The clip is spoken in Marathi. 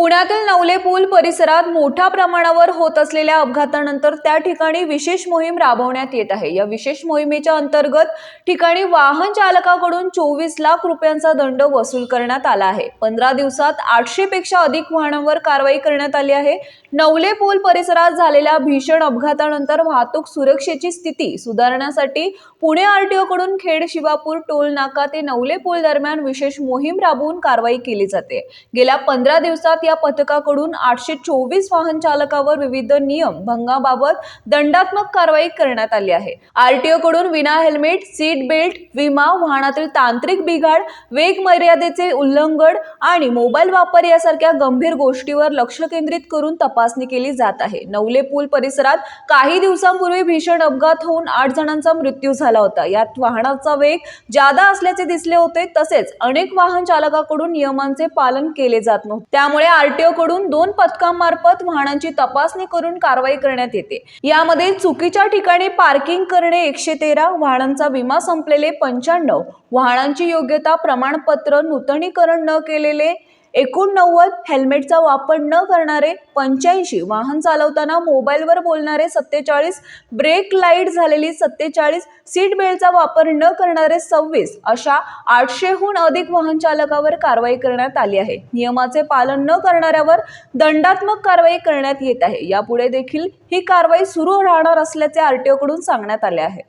पुण्यातील नवले पूल परिसरात मोठ्या प्रमाणावर होत असलेल्या अपघातानंतर त्या ठिकाणी विशेष मोहीम राबवण्यात येत आहे. या विशेष मोहिमेच्या अंतर्गत ठिकाणी वाहन चालकाकडून चोवीस लाख रुपयांचा दंड वसूल करण्यात आला आहे. पंधरा दिवसात आठशे पेक्षा अधिक वाहनांवर कारवाई करण्यात आली आहे. नवले पूल परिसरात झालेल्या भीषण अपघातानंतर वाहतूक सुरक्षेची स्थिती सुधारण्यासाठी पुणे आरटीओ कडून खेड शिवापूर टोल नाका ते नवले पूल दरम्यान विशेष मोहीम राबवून कारवाई केली जाते. गेल्या पंधरा दिवसात या पथकाकडून आठशे चोवीस वाहन चालकावर विविध नियम भंगाबाबत दंडात्मक कारवाई करण्यात आली आहे. आरटीओ कडून विना हेल्मेट सीट बेल्ट विमा वाहनातील तांत्रिक बिघाड वेग मर्यादेचे उल्लंघन आणि मोबाईल वापर यासारख्या गंभीर गोष्टीवर लक्ष केंद्रित करून तपासणी केली जात आहे. नवले पूल परिसरात काही दिवसांपूर्वी भीषण अपघात होऊन आठ जणांचा मृत्यू झाला होता. यात वाहनाचा वेग जादा असल्याचे दिसले होते तसेच अनेक वाहन चालकाकडून नियमांचे पालन केले जात नव्हते. त्यामुळे आरटीओ कडून दोन पथकांमार्फत वाहनांची तपासणी करून कारवाई करण्यात येते. यामध्ये चुकीच्या ठिकाणी पार्किंग करणे एकशे तेरा वाहनांचा विमा संपलेले पंच्याण्णव वाहनांची योग्यता प्रमाणपत्र नूतनीकरण न केलेले एकोणनव्वद हेल्मेटचा वापर न करणारे पंच्याऐंशी वाहन चालवताना मोबाईलवर बोलणारे सत्तेचाळीस ब्रेक लाइट झालेली सत्तेचाळीस सीट बेल्टचा वापर न करणारे सव्वीस अशा आठशेहून अधिक वाहन चालकावर कारवाई करण्यात आली आहे. नियमाचे पालन न करणाऱ्यावर दंडात्मक कारवाई करण्यात येत आहे. यापुढे देखील ही कारवाई सुरू राहणार असल्याचे आरटीओकडून सांगण्यात आले आहे.